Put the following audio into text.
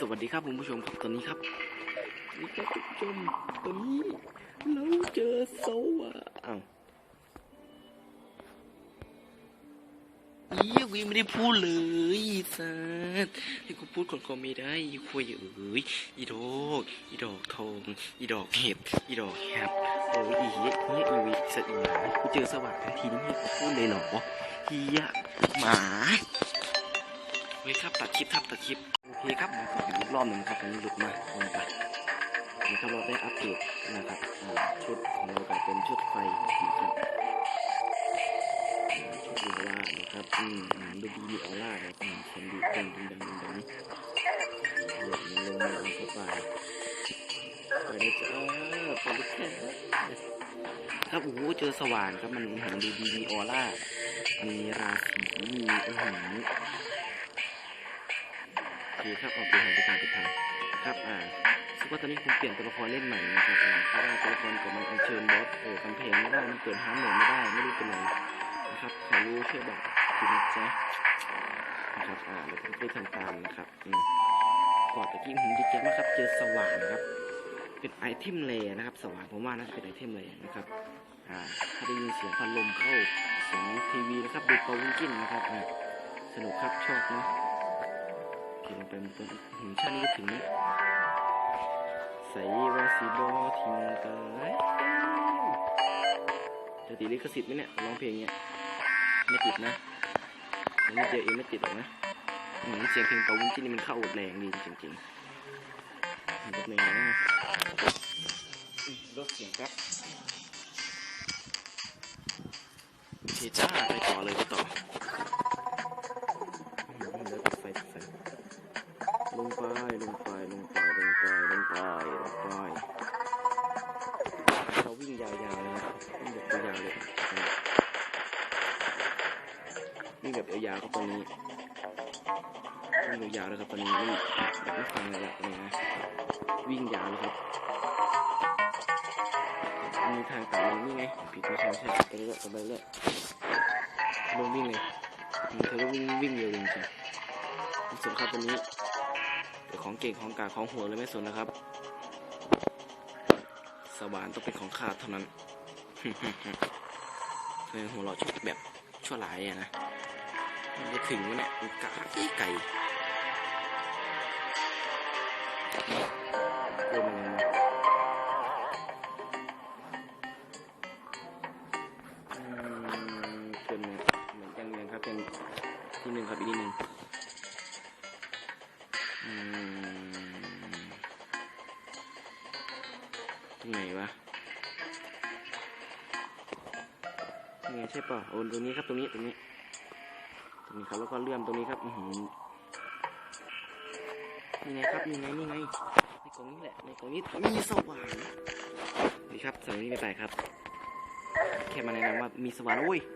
สวัสดีครับคุณผู้ชมครับตอนนี้ครับนี่ครับคุณผู้ชมตอนนี้เราเจอโซอะอ้าวอีวีไม่ได้พูดเลยสัสให้กูพูดก่อนก็ไม่ได้อีคุยเอ้ยอีดอกอีดอกทองอีดอกเห็บอีดอกแหบโอ้ยอีเหี้ยเนี่ยอีวีสัตว์อีหมากูเจอสวัสดิ์ทันทีนี้ให้กูพูดเลยเหรอเฮียหมาเฮ้ยครับตัดคลิปครับตัดคลิป โอเครับผมอีกรอบหนึ่งครับตอนนี้หลุดมาลงไปนะครับเราได้อัปเดตนะครับชุดของเรากลายเป็นชุดไฟนะครับชุดออร่านะครับอืมดูดีมีออร่าเลยอืมเขียนดีดังดังดังดังดังเดี๋ยวลงมาลงเข้าไปไปได้จ้าไปได้แค่ครับโอ้โหเจอสว่านครับมันมันดูดีมีออร่ามีราศีมีอื้อหือ โอครับเอาไปทางไปทางไปทางครับอ่าซึ่งว่าตอนนี้ผมเปลี่ยนตัวละครเล่นใหม่นะครับอ่าเพราะว่าตัวละครกับมันอัญเชิญบอสเออกำแพงไม่ได้มันเปิดฮาร์ดโหมดไม่ได้ไม่รู้เป็นไรนะครับใครรู้ช่วยบอกทีนะจ๊ะนะครับอ่าเดี๋ยวผมไปทำตามนะครับอืมก่อนตะกี้ผมดีใจมากครับเจอสว่านครับเป็นไอเทมเลนะครับสว่านผมว่าน่าจะเป็นไอเทมเลนะครับอ่าถ้าได้ยินเสียงพัดลมเข้าเสียงทีวีนะครับดูปาวิงกินนะครับอ่าสนุกครับชอบเนาะ เขียนลงไปบนต้นหินชาตินี้ก็ถึงนี้ใส่วาสีบอทิ้งกันจะติดลิขสิทธิ์ไหมเนี่ยร้องเพลงเนี้ยไม่ติดนะยังไม่เจอเองไม่ติดหรอกนะอืมเสียงเพลงเปาวุ้นจิ้นนี่มันเข้าแรงดีจริงๆมันก็แรงนะลดเสียงครับโอเคจ้าไปต่อเลยไปต่อ ลงไปลงไปลงไปลงไปลงไปลงไปเราวิ่งยาวๆเลยนะครับวิ่งแบบยาวๆเลยวิ่งแบบยาวๆครับตอนนี้วิ่งยาวๆเลยครับตอนนี้วิ่งแบบไม่ฟังเลยนะวิ่งยาวเลยครับมีทางตัดลงนี่ไงผิดไม่ใช่ไม่ใช่ไปเรื่อยไปเรื่อยลงวิ่งเลยเธอก็วิ่งวิ่งเร็วจริงๆส่วนครับตอนนี้ เดี๋ยวของเก่งของกาของหัวเลยไม่สนนะครับ สวรรค์ต้องเป็นของข้าเท่านั้นเคยหัวเราะชุดแบบชั่วร้ายอะนะ มันจะถึงวะเนี่ยมันกะอีไก่เกินเกินเหมือนกันเลยครับเป็นที่หนึ่งครับอีกนิดหนึ่ง รงไหนวะนี่ไงใช่ป่ะโอ้ตรงนี้ครับตรงนี้ตรงนี้ ตรงนี้ครับแล้วก็เลื่อมตรงนี้ครับอือหือนี่ไงครับนี่ไงนี่ไงในกล่องนี้แหละในกล่องนี้มีสว่านดีครับสำหรับนี้ไม่ไปครับ แค่มาแนะนำว่ามีสว่านโอ้ย